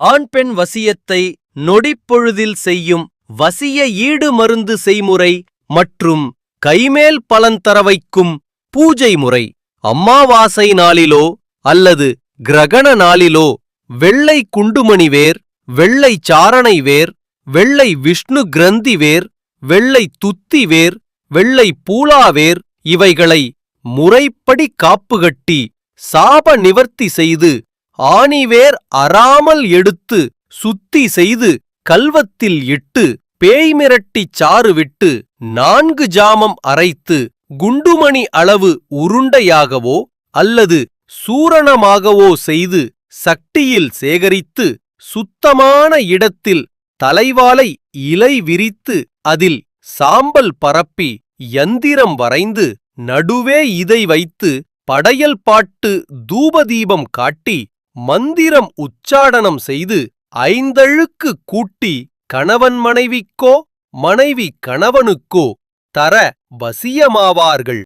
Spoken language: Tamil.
ஆண் பெண் வசியத்தை நொடிப்பொழுதில் செய்யும் வசிய ஈடு மருந்து செய்முறை மற்றும் கைமேல் பலன் தர வைக்கும் பூஜை முறை அம்மாவாசை நாளிலோ அல்லது கிரகண நாளிலோ வெள்ளை குண்டுமணி வேர் வெள்ளை சாரணை வேர் வெள்ளை விஷ்ணு கிரந்தி வேர் வெள்ளை துத்தி வேர் வெள்ளை பூலாவேர் இவைகளை முறைப்படி காப்புகட்டி சாப நிவர்த்தி செய்து ஆணிவேர் அறாமல் எடுத்து சுத்தி செய்து கல்வத்தில் இட்டு பேய் மிரட்டிச் சாறு விட்டு நான்கு ஜாமம் அரைத்து குண்டுமணி அளவு உருண்டையாகவோ அல்லது சூரணமாகவோ செய்து சக்தியில் சேகரித்து சுத்தமான இடத்தில் தலைவாலை இலை விரித்து அதில் சாம்பல் பரப்பி யந்திரம் வரைந்து நடுவே இதை வைத்து படையல் பாட்டு தூபதீபம் காட்டி மந்திரம் உச்சாடனம் செய்து ஐந்தழுக்கு கூட்டி கணவன் மனைவிக்கோ மனைவி கணவனுக்கோ தர வசியமாவார்கள்.